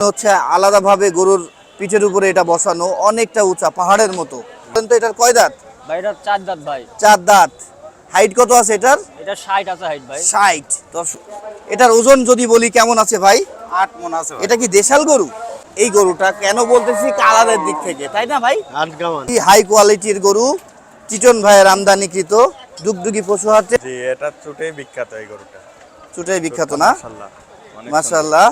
হচ্ছে আলাদাভাবে গরুর পিঠের উপরে এটা বসানো অনেকটা উঁচা পাহাড়ের মতো। কিন্তু এটার কয় দাঁত? ভাই এটা চার দাঁত ভাই। চার দাঁত। হাইট কত আছে এটার? এটা ষাট আছে হাইট ভাই। ষাট। দশ- এটার ওজন যদি বলি কেমন আছে ভাই? আট মন আছে এটা কি দেশাল গরু? এই গরুটা কেন বলতেছি কালারের দিক থেকে তাই না ভাই? আট গামান হাই কোয়ালিটির গরু চিটন ভাইয়ের আমদানিকৃত দুগদুগি পশু হাটে। জি এটা চুটেই বিখ্যাত এই গরুটা। চুটাই বিখ্যাত না? মাশাআল্লাহ। অনেক মাশাল্লাহ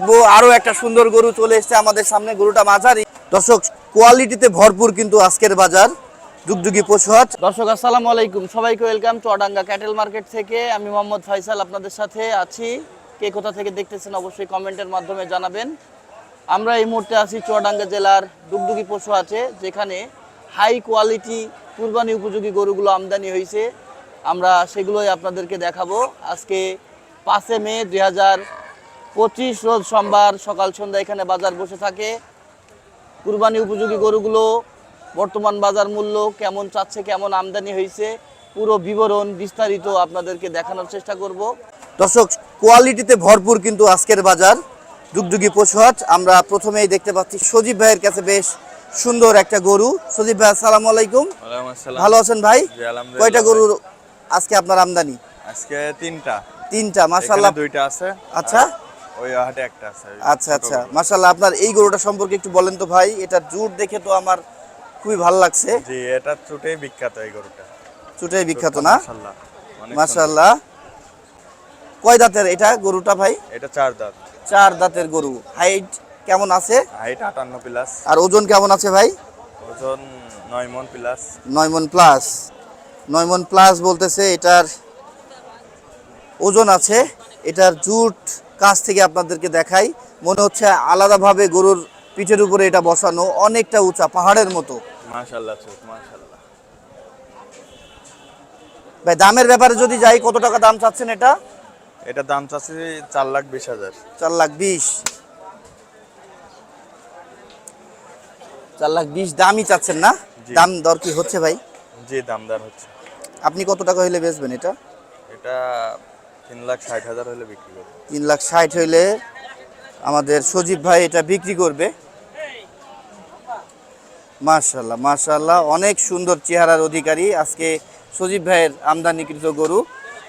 দেখব। আরও একটা সুন্দর গরু চলে এসেছে আমাদের সামনে, গরুটা মাঝারি। দর্শক কোয়ালিটিতে ভরপুর কিন্তু আজকের বাজার। দুগদুগি পশু হাট দর্শক, আসসালামু আলাইকুম। সবাইকে ওয়েলকাম চুয়াডাঙ্গা ক্যাটেল মার্কেট থেকে। আমি মোহাম্মদ ফাইসাল আপনাদের সাথে আছি। কে কোথা থেকে দেখতেছেন অবশ্যই কমেন্টের মাধ্যমে জানাবেন। আমরা এই মুহূর্তে আছি চুয়াডাঙ্গা জেলার দুগদুগি পশু হাটে যেখানে হাই কোয়ালিটি কুরবানি উপযোগী গরুগুলো আমদানি হয়েছে। আমরা সেগুলোই আপনাদেরকে দেখাবো। আজকে পাঁচে মে দুই হাজার পঁচিশ রোজ সোমবার সকাল সন্ধ্যা এখানে বাজার বসে থাকে। কুরবানি উপযোগী গরুগুলো বর্তমান বাজার মূল্য কেমন চাচ্ছে কেমন আমদানি হয়েছে পুরো বিবরণ বিস্তারিত আপনাদেরকে দেখানোর চেষ্টা করব। দর্শক কোয়ালিটিতে ভরপুর কিন্তু আজকের বাজার ডুগডুগি পশুহাট আমরা প্রথমেই দেখতে পাচ্ছি সজীব ভাইয়ের কাছে বেশ সুন্দর একটা গরু। সজীব ভাই আসসালামু আলাইকুম। ভালো আছেন ভাই? কয়টা। গরু আজকে আপনার আমদানি? আজকে তিনটা। তিনটা এখানে মাশাল্লাহ দুইটা আছে। আচ্ছা। আর ওই হাটে একটা আছে আচ্ছা আচ্ছা। গরু। আপনার এই গরুটা সম্পর্কে একটু বলেন তো ভাই। এটা জুট দেখে তো আমার খুবই ভালো লাগছে। জি এটা চুটেই বিখ্যাত এই গরুটা। চুটাই বিখ্যাত না? মাশাআল্লাহ অনেক কয় দাঁতের এটা গরুটা ভাই? এটা চার দাঁত। চার দাঁতের গরু। হাইট কেমন আছে? হাইট আটান্ন প্লাস আর ওজন কেমন আছে ভাই? ওজন নয় মন প্লাস নয় মন প্লাস নয় মন প্লাস বলতেছে এটার ওজন আছে। এটার জুট কাছ থেকে আপনাদেরকে দেখাই। মনে হচ্ছে আলাদাভাবে গরুর পিঠের উপরে এটা বসানো অনেকটা উঁচা পাহাড়ের মতো। ভাই দামের ব্যাপারে যদি যাই কত টাকা দাম চাচ্ছেন এটা? এটা দাম চাচ্ছে চার লাখ বিশ হাজার। চার লাখ বিশ। চার লাখ বিশ দামই চাচ্ছেন না? দাম দর কি হচ্ছে ভাই? জি দামদার হচ্ছে। আপনি কত টাকা হইলে বেচবেন এটা? এটা তিন লাখ ষাট হাজার হলে বিক্রি করব। তিন লাখ ষাট হইলে আমাদের সজীব ভাই এটা বিক্রি করবে। মার্শাল্লাহ মার্শাল্লাহ অনেক সুন্দর চেহারার অধিকারী। আজকে সজীব ভাইয়ের আমদানিকৃত গরু।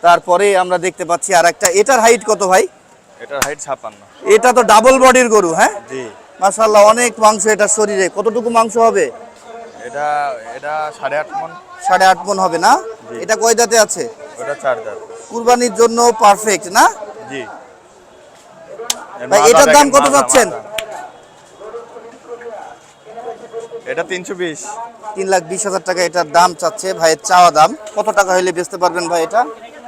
তারপরে আমরা দেখতে পাচ্ছি আর একটা এটার হাইট কত ভাই? এটার হাইট ছাপান্ন এটা তো ডাবল বডির গরু হ্যাঁ? জি। মার্শাল্লাহ অনেক মাংস এটার শরীরে। কতটুকু মাংস হবে? এটা এটা সাড়ে আট মন। সাড়ে আট মন হবে না? এটা কয় দাঁতে আছে? ওটা চার দাঁত কুরবানির জন্য পারফেক্ট না? জি। ভাই, এটার দাম কত? মাথা। এটা তিনশো বিশ। তিন লাখ বিশ হাজার টাকা এটার দাম চাচ্ছে ভাইয়ের চাওয়া দাম। কত টাকা হইলে বেচতে পারবেন ভাই এটা?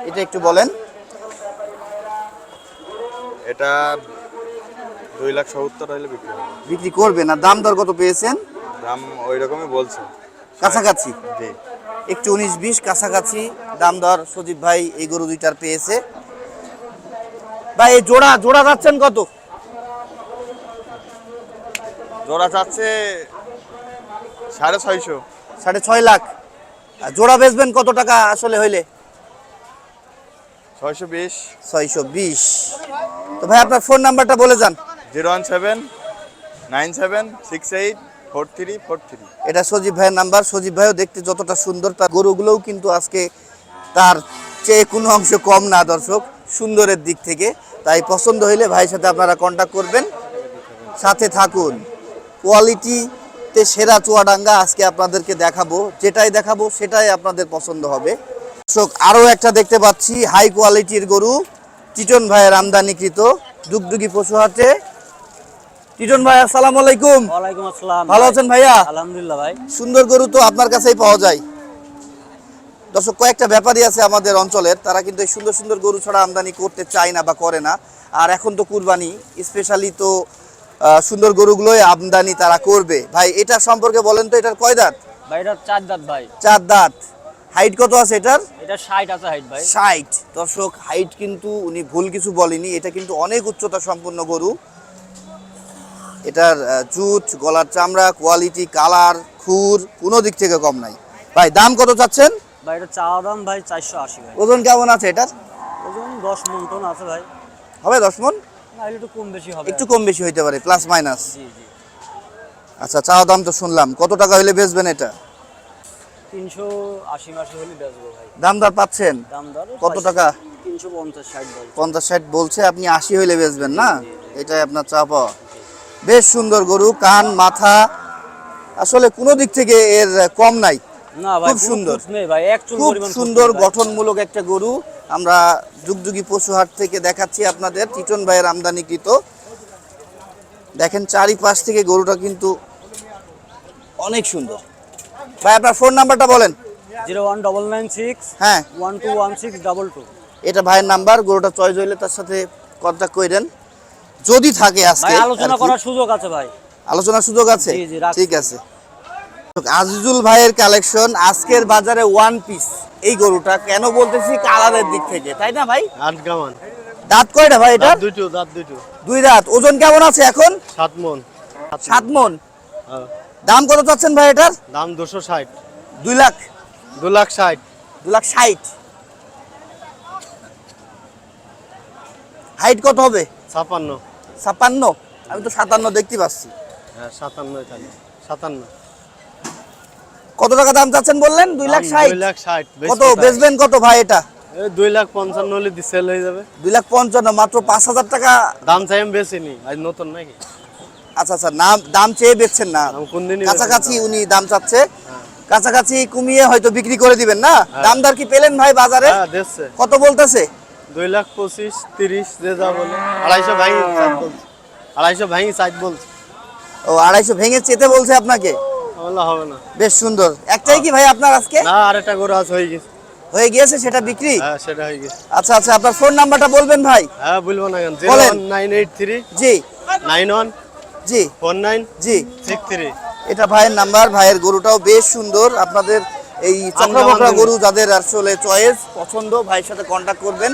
এটা একটু বলেন। এটা দুই লাখ সত্তর হলে বিক্রি বিক্রি করবেন আর দাম দর কত পেয়েছেন? দাম ওই রকমই বলছে। কাছাকাছি? জি। একটু উনিশ বিশ কাছাকাছি দাম দর সজীব ভাই এই গরু দুইটার পেয়েছে। ভাই এই জোড়া জোড়া যাচ্ছেন কত? জোড়া যাচ্ছে সাড়ে ছয়শো। সাড়ে ছয় লাখ। আর জোড়া বেচবেন কত টাকা আসলে হইলে? ছয়শো বিশ। ছয়শো বিশ। তো ভাই আপনার ফোন নাম্বারটা বলে যান। Zero one seven nine seven six eight four three four three. এটা সজীব ভাইয়ের নাম্বার। সজীব ভাইও দেখতে যতটা সুন্দর, তার গরুগুলোও কিন্তু আজকে তার চেয়ে কোনো অংশ কম না, দর্শক। সুন্দরের দিক থেকে। তাই পছন্দ হইলে ভাইয়ের সাথে আপনারা কন্ট্যাক্ট করবেন। সাথে থাকুন। কোয়ালিটিতে সেরা চুয়াডাঙ্গা আজকে আপনাদেরকে দেখাবো। যেটাই দেখাবো, সেটাই আপনাদের পছন্দ হবে। দর্শক আরও একটা দেখতে পাচ্ছি। হাই কোয়ালিটির গরু। টিটন ভাইয়ের আমদানিকৃত। ডুগডুগি পশু হাটে টিটন ভাই আসসালামু আলাইকুম। ওয়ালাইকুম আসসালাম। ভালো আছেন ভাইয়া? আলহামদুলিল্লাহ ভাই। সুন্দর গরু তো আপনার কাছেই পাওয়া যায়। দর্শক কয়েকটা ব্যাপারী আছে আমাদের অঞ্চলের। তারা কিন্তু এই সুন্দর সুন্দর গরু ছাড়া আমদানি করতে চায় না বা করে না। আর এখন তো কুরবানি স্পেশালি তো সুন্দর গরুগুলোই আমদানি তারা করবে। ভাই এটা সম্পর্কে বলেন তো এটার কয় দাঁত? ভাই এটা চার দাঁত ভাই। চার দাঁত। হাইট কত আছে এটার? এটা ষাট আছে হাইট ভাই। ষাট। দর্শক হাইট কিন্তু উনি ভুল কিছু বলেনি। এটা কিন্তু অনেক উচ্চতা সম্পন্ন গরু। এটার জুট গলার চামড়া কোয়ালিটি কালার খুর কোনো দিক থেকে কম নাই। ভাই দাম কত চাচ্ছেন? ভাই এটা চাওয়া দাম ভাই চারশো আশি ভাই। ওজন কেমন আছে এটার? ওজন দশ মন টন আছে ভাই। হবে দশ মন? না একটু কম বেশি হবে। একটু কম বেশি হইতে পারে প্লাস মাইনাস জি জি। আচ্ছা চাওয়া দাম তো শুনলাম। কত টাকা হইলে বেচবেন এটা? তিনশো আশি মাসে হলে বেচবো ভাই। দাম দর পাচ্ছেন? দাম দর কত টাকা? তিনশো পঞ্চাশ ষাট বল পঞ্চাশ ষাট বলছে আপনি আশি হইলে বেচবেন না? এটাই আপনার চা পাওয়া। বেশ সুন্দর গরু কান মাথা। আসলে কোনো দিক থেকে এর কম নাই। না ভাই খুব সুন্দর। খুব সুন্দর গঠনমূলক একটা গরু। আমরা যুগযুগী পশুহাট থেকে দেখাচ্ছি আপনাদের টিটন ভাইয়ের আমদানিকৃত। দেখেন চারিপাশ থেকে গরুটা কিন্তু অনেক সুন্দর। ভাই আপনার ফোন নাম্বারটা বলেন। Zero one double nine six হ্যাঁ। One two one six double two. এটা ভাইয়ের নাম্বার গরুটা চয়েস হইলে তার সাথে কন্ট্যাক্ট করেন যদি থাকে আজকে আলোচনা করার সুযোগ আছে ভাই। আলোচনার সুযোগ আছে? জি, জি, রাখছি। ঠিক আছে। আজিজুল ভাইয়ের কালেকশন আজকের বাজারে ওয়ান পিস এই গরুটা কেন বলতেছি কালারের দিক থেকে তাই না ভাই? আট দাঁত কয়টা ভাই এটা? দুটো দাঁত দুটো। দুই দাঁত। ওজন কেমন আছে এখন? সাত মন। সাত মন। হ্যাঁ। দাম কত চাচ্ছেন ভাই এটার? দাম দুশো ষাট। দুই লাখ। দু লাখ ষাট। দু লাখ ষাট। হাইট কত হবে? ছাপান্ন। ছাপ্পান্ন আমি তো সাতান্ন দেখতে পাচ্ছি। হ্যাঁ সাতান্ন থাকে সাতান্ন। কত টাকা দাম চাচ্ছেন বললেন? দুই লাখ ষাট। লাখ ষাট কত? বেচবেন কত ভাই এটা? দুই লাখ পঞ্চান্ন হলে সেল হয়ে যাবে। দুই লাখ পঞ্চান্ন মাত্র পাঁচ হাজার টাকা। দাম চাই আমি বেশিনি আজ নতুন নাকি? আচ্ছা আচ্ছা নাম দাম চেয়ে বেচছেন না। কাছাকাছি উনি দাম চাচ্ছে। কাছাকাছি কমিয়ে হয়তো বিক্রি করে দিবেন না? হ্যাঁ। দাম দর কি পেলেন ভাই বাজারে? হ্যাঁ কত বলতেছে? দুই লাখ পঁচিশ তিরিশ যে যা বলে। আড়াইশো ভাঙি আড়াইশো ভাঙি বলছে। ও আড়াইশো ভেঙে চেতে বলছে আপনাকে? হবে না বেশ সুন্দর। একটাই কি ভাই আপনার আজকে? না আরেকটা গরু আছে হয়ে গেছে। হয়ে গিয়েছে সেটা বিক্রি? হ্যাঁ সেটা হয়ে গেছে। আচ্ছা আচ্ছা আপনার ফোন নাম্বারটা বলবেন ভাই। হ্যাঁ বলব না কেন? বলেন। ওয়ান নাইন এইট থ্রি জি। নাইন ওয়ান জি। ফোর নাইন জি। Six three. এটা ভাইয়ের নাম্বার ভাইয়ের গরুটাও বেশ সুন্দর। আপনাদের এই চক্রবকরা গরু যাদের আসলে চয়েস পছন্দ ভাইয়ের সাথে কন্ট্যাক্ট করবেন।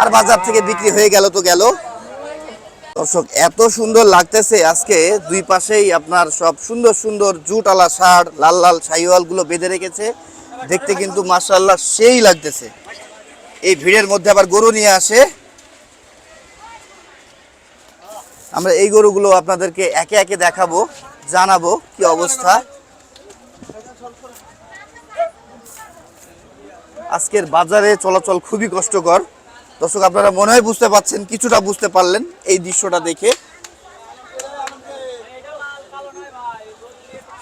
আর বাজার থেকে বিক্রি হয়ে গেল তো গেল। দর্শক এত সুন্দর লাগতেছে আজকে। দুই পাশেই আপনার সব সুন্দর সুন্দর জুটালা শাড় লাল লাল শাহিওয়ালগুলো বেঁধে রেখেছে। দেখতে কিন্তু মাশাআল্লাহ সেই লাগতেছে। এই ভিড়ের মধ্যে আবার গরু নিয়ে আসে। আমরা এই গরুগুলো আপনাদেরকে একে একে দেখাবো জানাব কি অবস্থা। আজকের বাজারে চলাচল খুবই কষ্টকর। দর্শক আপনারা মনে হয় বুঝতে পাচ্ছেন কিছুটা বুঝতে পারলেন এই দৃশ্যটা দেখে।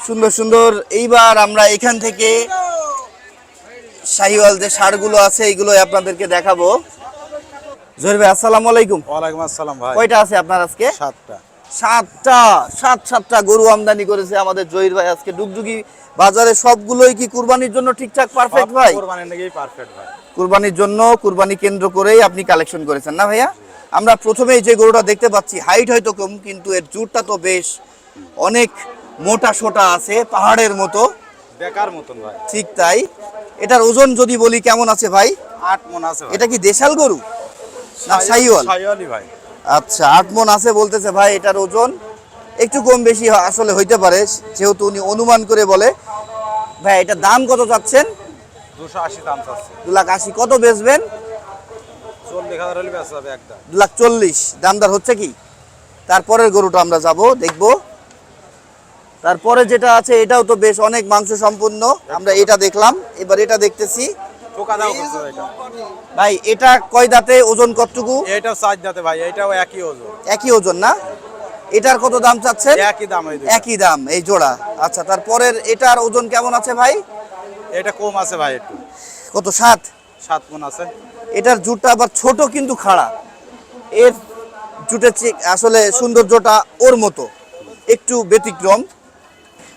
সুন্দর সুন্দর। এইবার আমরা এখান থেকে শাহিওয়াল যে সারগুলো আছে এইগুলো আপনাদেরকে দেখাবো। জহির ভাই আসসালামু আলাইকুম। ওয়ালাইকুম আসসালাম ভাই। কয়টা আছে আপনার আজকে? সাতটা। সাতটা সাত সাতটা গরু আমদানি করেছে আমাদের জহির ভাই আজকে। ডুগডুগি বাজারে সবগুলোই কি কুরবানির জন্য ঠিকঠাক পারফেক্ট ভাই? কোরবানির নাকি পারফেক্ট ভাই। কুরবানির জন্য কুরবানি কেন্দ্র করেই আপনি কালেকশন করেছেন না ভাইয়া? আমরা প্রথমেই যে গরুটা দেখতে পাচ্ছি হাইট হয়তো কম কিন্তু এর জুটটা তো বেশ অনেক মোটা সোটা আছে পাহাড়ের মতো। বেকার মতন ভাই। ঠিক তাই। এটার ওজন যদি বলি কেমন আছে ভাই? আট মন আছে এটা কি দেশাল গরু? না সাইওয়াল সাইওয়ালি? ভাই। আচ্ছা আট মন আছে বলতেছে ভাই এটার ওজন একটু কম বেশি আসলে হইতে পারে যেহেতু উনি অনুমান করে বলে ভাই এটার দাম কত চাচ্ছেন? দুশো আশি দাম চাচ্ছে। দু লাখ আশি কত বেচবেন? চল্লিশ হাজার হলে বেচা যাবে একটা। দু লাখ চল্লিশ দামদার হচ্ছে কি? তারপরের গরুটা আমরা যাব দেখব। তারপরে যেটা আছে এটাও তো বেশ অনেক মাংস সম্পূর্ণ। আমরা এটা দেখলাম এবার এটা দেখতেছি। এটা। ভাই এটা কয় দাঁতে ওজন কতটুকু? এইটাও চার যাতে ভাই এইটাও একই ওজন। একই ওজন না? এটার কত দাম চাচ্ছেন? একই দাম একই দাম এই জোড়া। আচ্ছা তারপরের এটার ওজন কেমন আছে ভাই? এটা কম আছে ভাই একটু। কত সাত? সাত মন আছে। এটার জুটটা আবার ছোট কিন্তু খাড়া। এর জুটের আসলে সৌন্দর্যটা ওর মতো একটু ব্যতিক্রম।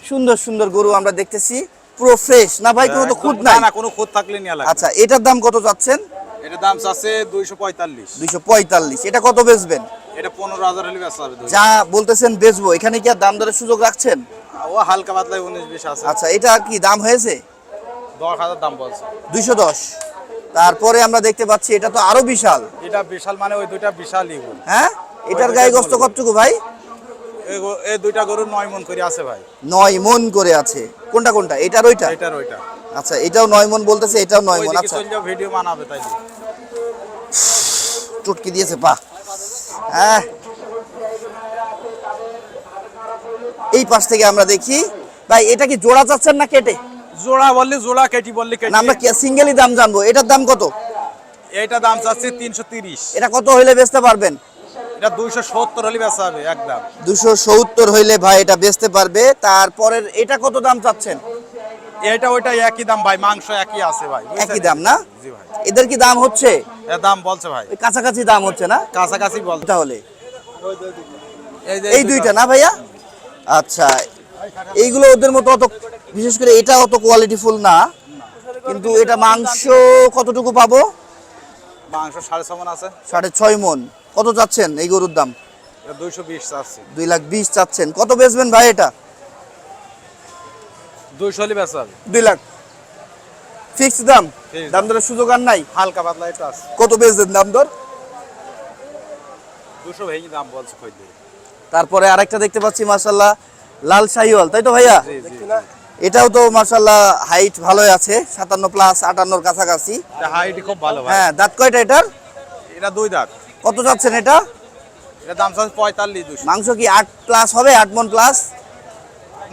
সুন্দর সুন্দর গরু আমরা দেখতেছি। পুরো ফ্রেশ না ভাই কোনো তো খুদ নাই? না কোনো খুদ থাকলে নিয়ে আচ্ছা এটার দাম কত চাচ্ছেন? এটার দাম চাচ্ছে দুইশো পঁয়তাল্লিশ। দুইশো পঁয়তাল্লিশ। এটা কত বেচবেন? এটা পনেরো হাজার হলে বেচা যাবে যা বলতেছেন বেচবো এখানে কি আর দাম দরের সুযোগ রাখছেন? ও হালকা পাতলায় উনিশ বিশ আছে। আচ্ছা এটা কি দাম হয়েছে? দশ হাজার দাম বলছে। দুইশো দশ। তারপরে আমরা দেখতে পাচ্ছি এটা তো আরও বিশাল। এটা বিশাল মানে ওই দুইটা বিশালই গরু। হ্যাঁ? এটার গায়ে গোস্ত কতটুকু ভাই? এই দুইটা গরু নয় মন করে আছে ভাই। নয় মন করে আছে। কোনটা কোনটা? এটার ওইটা? এটার ওইটা। আচ্ছা এটাও নয় মন বলতেছে এটাও নয় মন। আচ্ছা। ভিডিও বানাবে তাই চুটকি দিয়েছে পা হ্যাঁ হ্যাঁ। এই পাশ থেকে আমরা দেখি। ভাই এটা কি জোড়া চাচ্ছেন না কেটে? জোড়া বললে জোড়া কেটি বললে কেটে। আমরা সিঙ্গেলই দাম জানব? এটার দাম কত? এটা দাম চাচ্ছি তিনশো তিরিশ। এটা কত হইলে বেচতে পারবেন? এটা দুইশো সত্তর হলে বেচা হবে একদম দুশো সত্তর হইলে ভাই এটা বেচতে পারবে। তারপরের এটা কত দাম চাচ্ছেন? এটা ওইটা একই দাম ভাই মাংস একই আছে ভাই একই দাম না? জি ভাই। এদের কি দাম হচ্ছে? দাম বলছে ভাই। কাছাকাছি দাম হচ্ছে না? কাছাকাছি বলছে। তাহলে। এই দুইটা না ভাইয়া? আচ্ছা এইগুলো ওদের মতো অত বিশেষ করে এটা অত কোয়ালিটি ফুল না। কিন্তু এটা মাংস কতটুকু পাবো? মাংস সাড়ে ছ মন আছে। সাড়ে ছয় মন কত চাচ্ছেন এই গরুর দাম? দুইশো বিশ চাচ্ছি। দুই লাখ বিশ চাচ্ছেন। কত বেচবেন ভাই এটা? দুইশো হলে বেচা দুই লাখ ফিক্স দাম? দাম দরের সুযোগ আর নাই? হালকা পাতলা এটা আছে। কত দাম দর? দুশো ভেঙে দাম বলছে কই দিয়ে তারপরে আরেকটা দেখতে পাচ্ছি মার্শাল্লাহ লাল শাহিওয়াল তাই তো ভাইয়া? এটাও তো মার্শাল্লাহ হাইট ভালোই আছে সাতান্ন প্লাস আটান্নর কাছাকাছি। এটা হাইটি খুব ভালো হ্যাঁ দাঁত কয়টা এটার? এটা দুই দাঁত। কত চাচ্ছেন এটা? এটা দাম চাচ্ছে পঁয়তাল্লিশ দুশো। মাংস কি আট প্লাস হবে আট মন প্লাস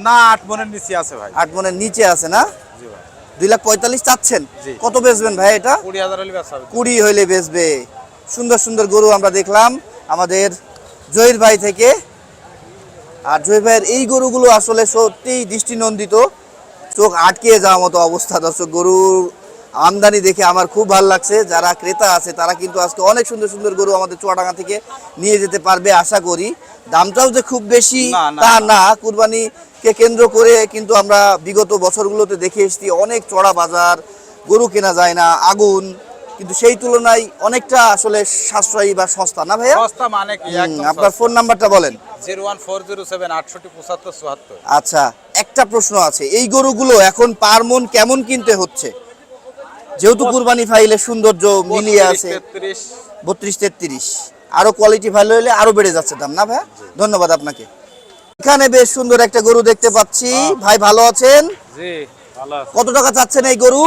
না আট মনের নিচে আছে ভাই। আট মনের নিচে আছে না? দুই লাখ পঁয়তাল্লিশ চাচ্ছেন? কত বেচবেন ভাই এটা? কুড়ি হইলে বেচবে। সুন্দর সুন্দর গরু আমরা দেখলাম আমাদের জহির ভাই থেকে। আর জহির ভাইয়ের এই গরুগুলো আসলে সত্যিই দৃষ্টিনন্দিত। চোখ আটকে যাওয়ার মতো অবস্থা দর্শক গরুর আমদানি দেখে আমার খুব ভালো লাগছে। যারা ক্রেতা আছে তারা কিন্তু আজকে অনেক সুন্দর সুন্দর গরু আমাদের চুয়াডাঙ্গা থেকে নিয়ে যেতে পারবে আশা করি। দামটাও যে খুব বেশি তা না, তা কুরবানিকে কেন্দ্র করে কিন্তু আমরা বিগত বছরগুলোতে দেখে এসেছি অনেক চড়া বাজার গরু কেনা যায় না আগুন। কিন্তু সেই তুলনায় অনেকটা আসলে সাশ্রয়ী বা সস্তা না ভাইয়া? সস্তা মানে কি? আপনার ফোন নাম্বারটা বলেন। Zero one four zero seven আটষট্টি পঁচাত্তর চুয়াত্তর আচ্ছা একটা প্রশ্ন আছে। এই গরুগুলো এখন পার মন কেমন কিনতে হচ্ছে? যেহেতু কুরবানি ফাইলে সৌন্দর্য মিলিয়ে আছে। তেত্রিশ। বত্রিশ তেত্রিশ। আরও কোয়ালিটি ভালো হলে আরও বেড়ে যাচ্ছে দাম না ভাইয়া? ধন্যবাদ আপনাকে। এখানে বেশ সুন্দর একটা গরু দেখতে পাচ্ছি। ভাই ভালো আছেন? কত টাকা চাচ্ছেন এই গরু?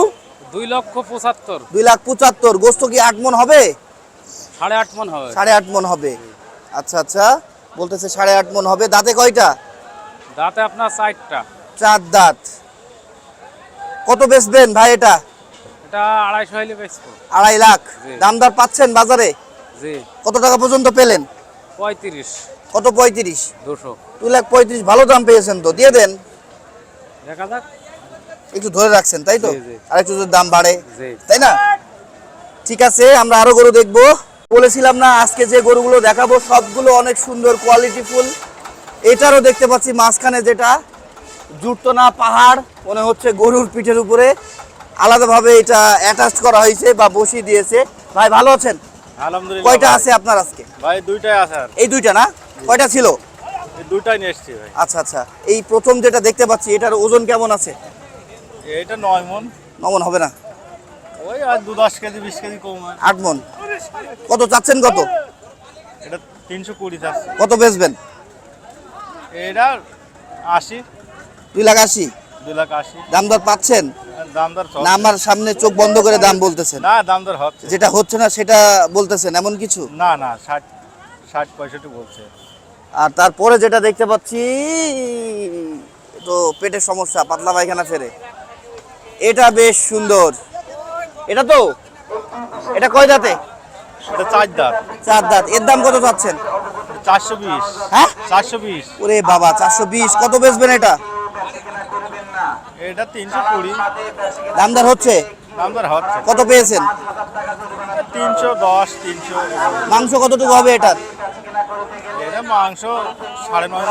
দুই লক্ষ পঁচাত্তর। দুই লাখ পঁচাত্তর। গোস্ত কি আট মন হবে? সাড়ে আট মন হবে। সাড়ে আট মন হবে। আচ্ছা আচ্ছা। বলতেছে সাড়ে আট মন হবে। দাঁতে কয়টা? দাঁতে আপনার চারটা। চার দাঁত। কত বেচবেন ভাই এটা? এটা আড়াইশো হইলে বেচবো। আড়াই লাখ। দামদার পাচ্ছেন বাজারে? জি। কত টাকা পর্যন্ত পেলেন? পঁয়ত্রিশ। কত পঁয়ত্রিশ? দুশো। দুই লাখ পঁয়ত্রিশ ভালো দাম পেয়েছেন তো দিয়ে দেন। দেখা যাক। একটু ধরে রাখছেন তাই তো। আর একটু দাম বাড়ে তাই না? ঠিক আছে আমরা আরও গরু দেখব। বলেছিলাম না আজকে যে গরুগুলো দেখাবো সবগুলো অনেক সুন্দর কোয়ালিটি ফুল। এটারও দেখতে পাচ্ছি মাঝখানে যেটা জুটতো না পাহাড় মনে হচ্ছে গরুর পিঠের উপরে। আলাদাভাবে এটা অ্যাটাচ করা হয়েছে বা বসিয়ে দিয়েছে। ভাই ভালো আছেন? আলহামদুলিল্লাহ কয়টা আছে আপনার আজকে? ভাই দুইটাই আছে এই দুইটা না? কয়টা ছিল? দুইটাই নিয়ে এসছি ভাই। আচ্ছা আচ্ছা। এই প্রথম যেটা দেখতে পাচ্ছি এটার ওজন কেমন আছে? এইটা নয় মন। নমন হবে না। ওই আর দু দশ কেজি বিশ কেজি কম হয়। আট মন। কত চাচ্ছেন কত? এটা তিনশো কুড়ি যাচ্ছে কত বেচবেন? এটা আশি। দুই লাখ আশি। দুই লাখ আশি। দাম দর পাচ্ছেন? আর দাম দর না আমার সামনে চোখ বন্ধ করে দাম বলতেছেন। না দাম দর হচ্ছে। যেটা হচ্ছে না সেটা বলতেছেন এমন কিছু? না না ষাট ষাট পঁয়ষট্টি বলছে। আর তারপরে যেটা দেখতে পাচ্ছি তো পেটের সমস্যা পাতলা পায়খানা ফেরে এটা বেশ সুন্দর। এটা তো? এটা কয় দাঁতে? চার দাঁত। চার দাঁত। এর দাম কত চাচ্ছেন? চারশো বিশ। হ্যাঁ? চারশো বিশ। ওরে বাবা চারশো বিশ। কত বেচবেন এটা? এটা তিনশো কুড়ি। দামদার হচ্ছে? দাম দর হচ্ছে। কত পেয়েছেন? তিনশো দশ তিনশো। মাংস কতটুকু হবে এটার? এটা মাংস সাড়ে নয়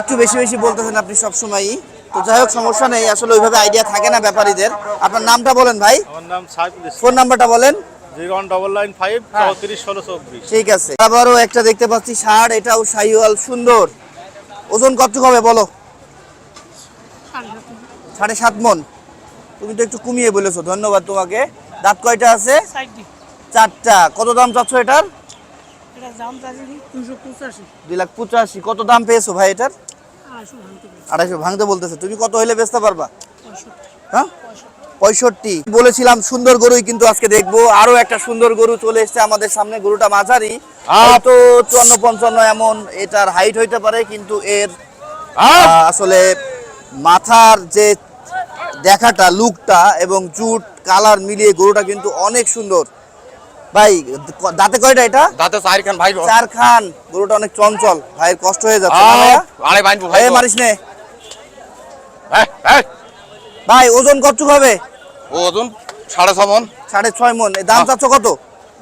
একটু বেশি বেশি বলতেছেন আপনি সবসময়ই তো যাই হোক সমস্যা নেই আসলে ওইভাবে আইডিয়া থাকে না ব্যাপারীদের। আপনার নামটা বলেন ভাই। আমার নাম সাইফুল ফোন নাম্বারটা বলেন। চব্বিশ। ঠিক আছে। আবারও একটা দেখতে পাচ্ছি ষাড় এটাও শাহিওয়াল সুন্দর। ওজন কতটুকু হবে বলো? সাড়ে সাত মন তুমি তো একটু কমিয়ে বলেছ ধন্যবাদ তোমাকে। দাঁত কয়টা আছে? চারটা। কত দাম চাচ্ছ এটার এটা দাম চাচ্ছি দুশো পঁচাশি দুই লাখ পঁচাশি। কত দাম পেয়েছ ভাই এটার? আড়াইশো ভাঙতে বলতেছে। তুমি কত হইলে বেচতে পারবা? পঁয়ষট্টি। হ্যাঁ? পঁয়ষট্টি। বলেছিলাম সুন্দর গরুই কিন্তু আজকে দেখব। আরও একটা সুন্দর গরু চলে এসেছে আমাদের সামনে গরুটা মাঝারি। তো চুয়ান্ন পঞ্চান্ন এমন এটার হাইট হইতে পারে কিন্তু এর আসলে মাথার যে দেখাটা লুকটা এবং জুট কালার মিলিয়ে গরুটা কিন্তু অনেক সুন্দর। ভাই দাঁতে কয়টা এটা? দাঁতে চার খান ভাই। চার খান। গরুটা অনেক চঞ্চল। ভাইয়ের কষ্ট হয়ে যাচ্ছে? আরে বাইনবো এ, মারিস নে। ভাই ভাই ওজন কতটুকু হবে? ওজন সাড়ে ছ মন। সাড়ে ছয় মন। দাম চাচ্ছ কত?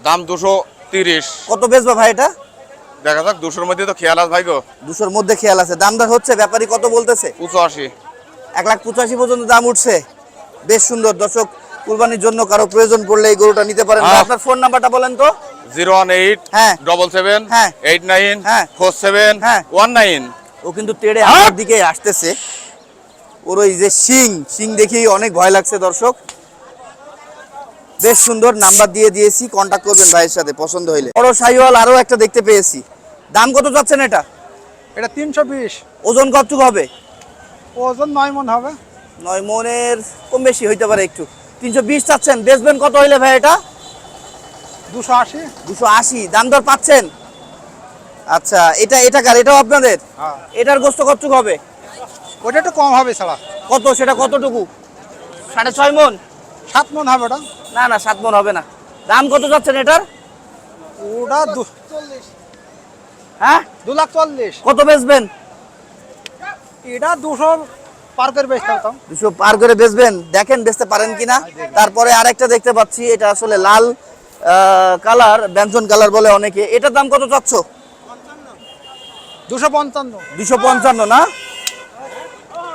দাম দুশো তিরিশ। কত বেচবা ভাই এটা? দেখা যাক দুশোর মধ্যে তো খেয়াল আছে ভাই গো। দুশোর মধ্যে খেয়াল আছে। দামদার হচ্ছে ব্যাপারী কত বলতেছে? পঁচাশি। এক লাখ পঁচাশি পর্যন্ত দাম উঠছে। বেশ সুন্দর। দর্শক কুরবানির জন্য কারও প্রয়োজন পড়লে এই গরুটা নিতে পারেন। আপনার ফোন নাম্বারটা বলেন তো। জিরো ওয়ান এইট হ্যাঁ। ডবল সেভেন হ্যাঁ। এইট নাইন হ্যাঁ। ফোর সেভেন হ্যাঁ। One nine. ও কিন্তু তেড়ে আমার দিকে আসতেছে। ওর ওই যে শিং শিং দেখেই অনেক ভয় লাগছে দর্শক। বেশ সুন্দর নাম্বার দিয়ে দিয়েছি কন্টাক্ট করবেন ভাইয়ের সাথে পছন্দ হইলে। বড় সাইওয়াল আরও একটা দেখতে পেয়েছি। দাম কত যাচ্ছেন এটা? এটা তিনশো বিশ। ওজন কতটুকু হবে? ওজন নয় মন হবে। নয় মনের কম বেশি হইতে পারে একটু। তিনশো বিশ চাচ্ছেন। বেচবেন কত হইলে ভাই এটা? দুশো আশি। দুশো আশি। দাম দর পাচ্ছেন? আচ্ছা এটা এটা কার? এটাও আপনাদের? হ্যাঁ। এটার গোস্ত কতটুকু হবে? ওটা একটু কম হবে ছাড়া। কত? সেটা কতটুকু? সাড়ে ছয় মন? সাত মন হবে ওটা। না না সাত মন হবে না। দাম কত যাচ্ছেন এটার? ওটা দু হ্যাঁ? দু লাখ চল্লিশ। কত বেচবেন? এটা দুশো হতাম দুশো পার করে বেচবেন দেখেন বেচতে পারেন কিনা। তারপরে আরেকটা দেখতে পাচ্ছি এটা আসলে লাল কালার ব্যঞ্জন কালার বলে অনেকে। এটার দাম কত চাচ্ছ? দুশো পঞ্চান্ন। দুশো পঞ্চান্ন না?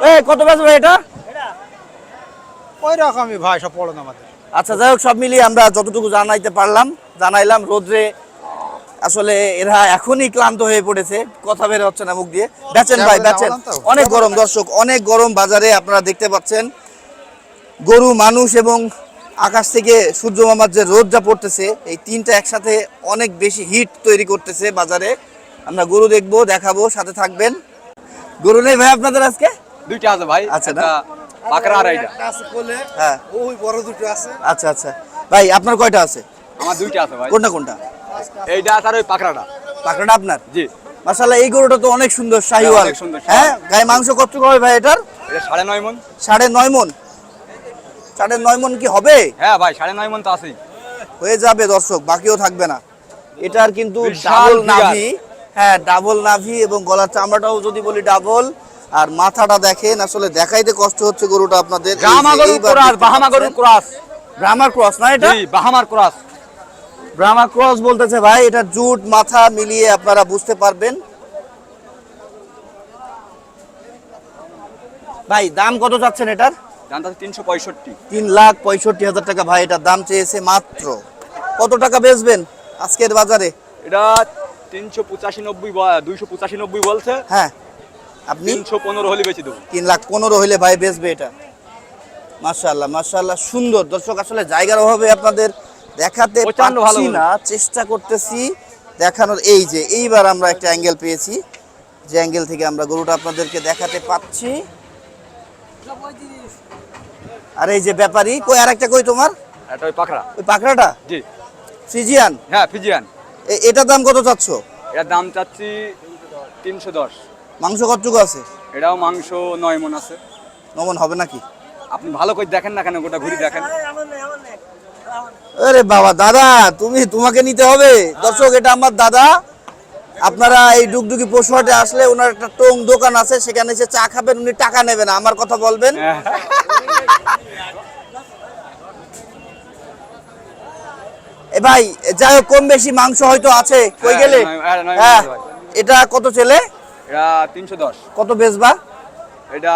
এ কত বেচবে এটা? ওই রকমই ভাই সব পড়ো আমাদের। আচ্ছা যাই হোক সব মিলিয়ে আমরা যতটুকু জানাইতে পারলাম জানাইলাম রোদ্রে আসলে এরা এখনই ক্লান্ত হয়ে পড়েছে কথা বের হচ্ছে না মুখ দিয়ে। বেচেন ভাই বেচেন। অনেক গরম দর্শক অনেক গরম বাজারে আপনারা দেখতে পাচ্ছেন। গরু মানুষ এবং আকাশ থেকে সূর্য মামার যে রোদটা পড়তেছে এই তিনটা একসাথে অনেক বেশি হিট তৈরি করতেছে বাজারে। আমরা গরু দেখব দেখাবো সাথে থাকবেন। গরু নেই ভাই আপনাদের আজকে? দুইটা আছে ভাই আচ্ছা, না? একটা পাকড়া আর এইটা হ্যাঁ। ওই বড় দুটো আছে। আচ্ছা আচ্ছা। ভাই আপনার কয়টা আছে? আমার দুইটা আছে ভাই। কোনটা কোনটা? এইটা আছে আর ওই পাকড়াটা। পাকড়াটা আপনার? জি। মাশাআল্লাহ এই গরুটা তো অনেক সুন্দর শাহিওয়াল। সুন্দর, হ্যাঁ গায়ে মাংস কতটুকু হবে ভাই এটার? এটা সাড়ে নয় মন সাড়ে নয় মন সাড়ে নয় মন কি হবে? হ্যাঁ ভাই সাড়ে নয় মন তো আছেই। হয়ে যাবে দর্শক বাকিও থাকবে না। এটার কিন্তু ডাবল। নাভি। হ্যাঁ ডাবল নাভি এবং গলার চামড়াটাও যদি বলি ডাবল আর মাথাটা দেখেন আসলে দেখাইতে কষ্ট হচ্ছে গরুটা আপনাদের। বাহামা পাচ্ছেন। ক্রস। ব্রাহ্মার ক্রস না এটা? বাহামার ক্রস। ব্রাহ্মা ক্রস বলতেছে ভাই এটা জুট মাথা মিলিয়ে আপনারা বুঝতে পারবেন। ভাই দাম কত চাচ্ছেন এটার? দামটা তিনশো পঁয়ষট্টি। তিন লাখ পঁয়ষট্টি হাজার টাকা ভাই এটার দাম চেয়েছে মাত্র। কত টাকা বেচবেন আজকের বাজারে? এটা তিনশো পঁচাশি নব্বই দুইশো পঁচাশি নব্বই বলছে। হ্যাঁ আপনি? তিনশো পনেরো হলে বেশি দেবো। তিন লাখ পনেরো হলে ভাই বেচবে এটা। মাশাল্লাহ মাশাল্লাহ সুন্দর। দর্শক আসলে জায়গার অভাবে আপনাদের দেখাতে পারছি না চেষ্টা করতেছি দেখানোর। এই যে এইবার আমরা একটা অ্যাঙ্গেল পেয়েছি যে অ্যাঙ্গেল থেকে আমরা গরুটা আপনাদেরকে দেখাতে পাচ্ছি। আর এই যে ব্যাপারী কই আরেকটা কই তোমার? এটা ওই পাকড়া। ওই পাকড়াটা? জি। ফ্রিজিয়ান? হ্যাঁ ফিজিয়ান এ- এটার দাম কত চাচ্ছ? এটার দাম চাচ্ছি তিনশো দশ। মাংস কতটুকু আছে? এটাও মাংস নয় মন আছে। নমন হবে নাকি? আপনি ভালো করে দেখেন না কেন গোটা ঘুরি দেখেন। আরে বাবা দাদা তুমি তোমাকে নিতে হবে। দর্শক এটা আমার দাদা। আপনারা এই ডুগডুগি পশুহাটে আসলে ওনার একটা টং দোকান আছে সেখানে এসে চা খাবেন উনি টাকা নেবেন আমার কথা বলবেন। এ ভাই যাই হোক কম বেশি মাংস হয়তো আছে। কই গেলে? হ্যাঁ, হ্যাঁ। এটা কত ছেলে? এটা তিনশো দশ। কত বেচবা? এটা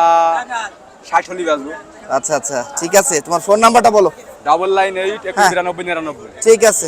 ষাট হলি বাজবো আচ্ছা আচ্ছা ঠিক আছে তোমার ফোন নাম্বারটা বলো। ডাবল লাইন এইট একশো নিরানব্বই বিরানব্বই নিরানব্বই। ঠিক আছে।